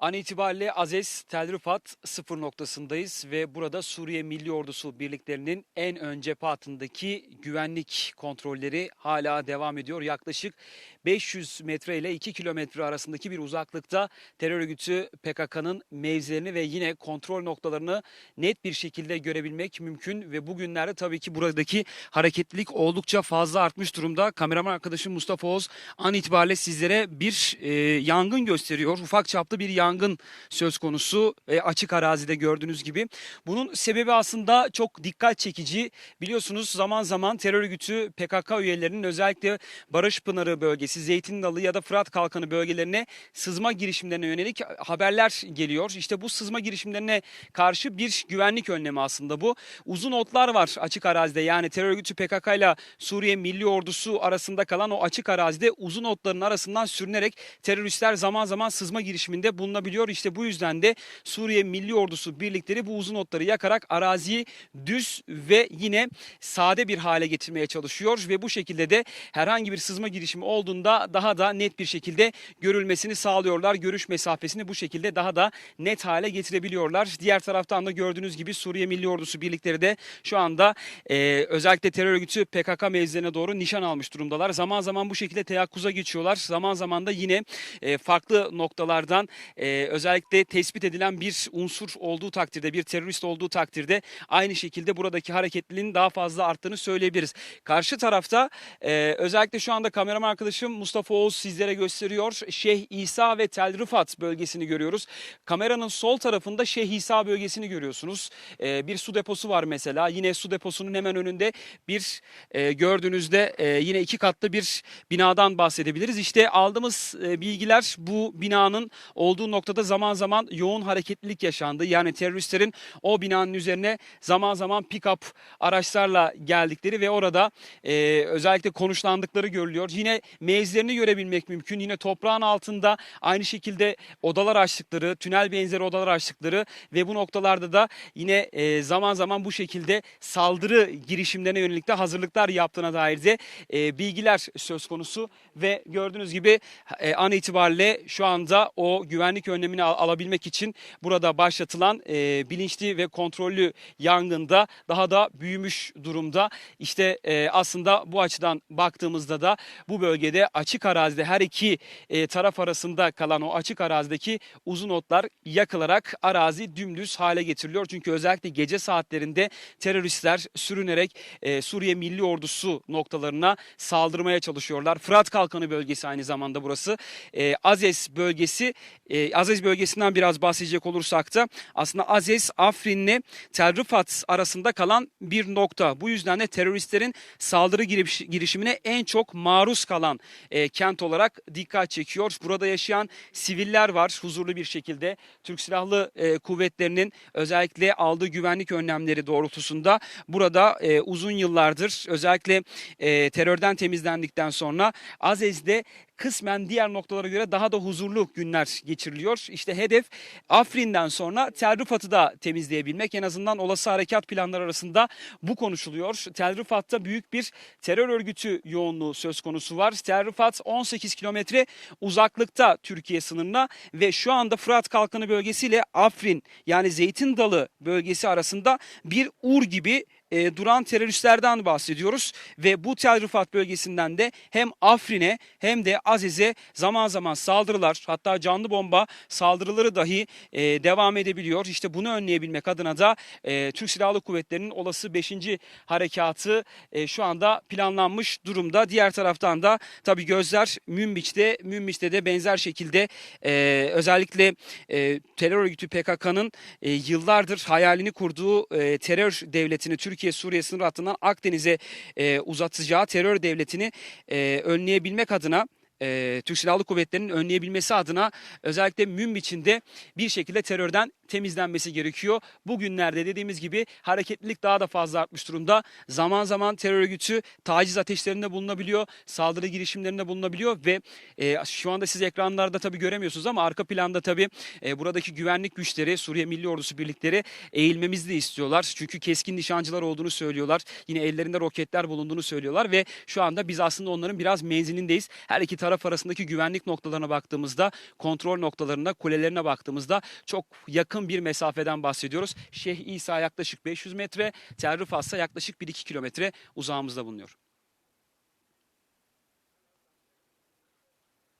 An itibariyle Azez Tel Rifat sıfır noktasındayız ve burada Suriye Milli Ordusu birliklerinin en ön cephe güvenlik kontrolleri hala devam ediyor. Yaklaşık 500 metre ile 2 kilometre arasındaki bir uzaklıkta terör örgütü PKK'nın mevzilerini ve yine kontrol noktalarını net bir şekilde görebilmek mümkün ve bugünlerde tabii ki buradaki hareketlilik oldukça fazla artmış durumda. Kameraman arkadaşım Mustafa Oğuz an itibariyle sizlere bir e, yangın gösteriyor. Ufak çaplı bir yangın söz konusu e, açık arazide gördüğünüz gibi. Bunun sebebi aslında çok dikkat çekici. Biliyorsunuz zaman zaman terör örgütü PKK üyelerinin özellikle Barış Pınarı bölgesi, Zeytin Dalı ya da Fırat Kalkanı bölgelerine sızma girişimlerine yönelik haberler geliyor. İşte bu sızma girişimlerine karşı bir güvenlik önlemi aslında bu. Uzun otlar var açık arazide yani terör örgütü PKK ile Suriye Milli Ordusu arasında kalan o açık arazide uzun otların arasından sürünerek teröristler zaman zaman sızma girişiminde bulunabiliyor. İşte bu yüzden de Suriye Milli Ordusu birlikleri bu uzun otları yakarak araziyi düz ve yine sade bir hale getirmeye çalışıyor ve bu şekilde de herhangi bir sızma girişimi olduğunda daha da net bir şekilde görülmesini sağlıyorlar. Görüş mesafesini bu şekilde daha da net hale getirebiliyorlar. Diğer taraftan da gördüğünüz gibi Suriye Milli Ordusu birlikleri de şu anda e, özellikle terör örgütü PKK mevzilerine doğru nişan almış durumdalar. Zaman zaman bu şekilde teyakkuza geçiyorlar. Zaman zaman da yine e, farklı noktalardan e, özellikle tespit edilen bir unsur olduğu takdirde, bir terörist olduğu takdirde aynı şekilde buradaki hareketliliğin daha fazla arttığını söyleyebiliriz. Karşı tarafta e, özellikle şu anda kameraman arkadaşım Mustafa Oğuz sizlere gösteriyor. Şeyh İsa ve Tel Rifat bölgesini görüyoruz. Kameranın sol tarafında Şeyh İsa bölgesini görüyorsunuz. E, bir su deposu var mesela. Yine su deposunun hemen önünde bir e, gördüğünüzde e, yine iki katlı bir binadan bahsedebiliriz. İşte aldığımız e, bilgiler bu binanın olduğu noktada zaman zaman yoğun hareketlilik yaşandı. Yani teröristlerin o binanın üzerine zaman zaman pick-up araçlarla geldikleri ve orada e, özellikle konuşlandıkları görülüyor. Yine mevzilerini görebilmek mümkün. Yine toprağın altında aynı şekilde odalar açtıkları, tünel benzeri odalar açtıkları ve bu noktalarda da yine e, zaman zaman bu şekilde saldırı girişimlerine yönelik de hazırlıklar yaptığına dair de e, bilgiler söz konusu ve gördüğünüz gibi e, an itibariyle şu anda o güvenlik önlemini al- alabilmek için burada başlatılan bilinçli ve kontrollü yangında daha da büyümüş durumda. İşte aslında bu açıdan baktığımızda da bu bölgede açık arazide her iki e, taraf arasında kalan o açık arazideki uzun otlar yakılarak arazi dümdüz hale getiriliyor. Çünkü özellikle gece saatlerinde teröristler sürünerek e, Suriye Milli Ordusu noktalarına saldırmaya çalışıyorlar. Fırat Kalkanı bölgesi aynı zamanda burası. E, Azez bölgesi, e, Azez bölgesinden biraz bahsedecek olursak da aslında Azez, Afrin'le Tel Rifat arasında kalan bir nokta. Bu yüzden de teröristlerin saldırı giriş- girişimine en çok maruz kalan e, kent olarak dikkat çekiyor. Burada yaşayan siviller var huzurlu bir şekilde. Türk Silahlı e, Kuvvetleri'nin özellikle aldığı güvenlik önlemleri doğrultusunda burada e, uzun yıllardır özellikle e, terörden temizlendikten sonra Azez'de kısmen diğer noktalara göre daha da huzurlu günler geçiriliyor. İşte hedef Afrin'den sonra Tel Rifat'ı da temizleyebilmek. En azından olası harekat planları arasında bu konuşuluyor. Tel Rifat'ta büyük bir terör örgütü yoğunluğu söz konusu var. Tel Rifat 18 kilometre uzaklıkta Türkiye sınırına ve şu anda Fırat Kalkanı bölgesiyle Afrin yani Zeytin Dalı bölgesi arasında bir ur gibi e, duran teröristlerden bahsediyoruz ve bu Tel Rifat bölgesinden de hem Afrin'e hem de Aziz'e zaman zaman saldırılar hatta canlı bomba saldırıları dahi e, devam edebiliyor. İşte bunu önleyebilmek adına da e, Türk Silahlı Kuvvetleri'nin olası 5. harekatı e, şu anda planlanmış durumda. Diğer taraftan da tabii gözler Münbiç'te, Münbiç'te de benzer şekilde e, özellikle e, terör örgütü PKK'nın e, yıllardır hayalini kurduğu e, terör devletini Türkiye-Suriye sınır hattından Akdeniz'e e, uzatacağı terör devletini e, önleyebilmek adına e, Türk Silahlı Kuvvetleri'nin önleyebilmesi adına özellikle Münbiç'in de bir şekilde terörden temizlenmesi gerekiyor. Bugünlerde dediğimiz gibi hareketlilik daha da fazla artmış durumda. Zaman zaman terör örgütü taciz ateşlerinde bulunabiliyor, saldırı girişimlerinde bulunabiliyor ve e, şu anda siz ekranlarda tabii göremiyorsunuz ama arka planda tabii e, buradaki güvenlik güçleri, Suriye Milli Ordusu birlikleri eğilmemizi de istiyorlar. Çünkü keskin nişancılar olduğunu söylüyorlar. Yine ellerinde roketler bulunduğunu söylüyorlar ve şu anda biz aslında onların biraz menzilindeyiz. Her iki taraf taraf arasındaki güvenlik noktalarına baktığımızda, kontrol noktalarına, kulelerine baktığımızda çok yakın bir mesafeden bahsediyoruz. Şeyh İsa yaklaşık 500 metre, Tel Rifat ise yaklaşık 1-2 kilometre uzağımızda bulunuyor.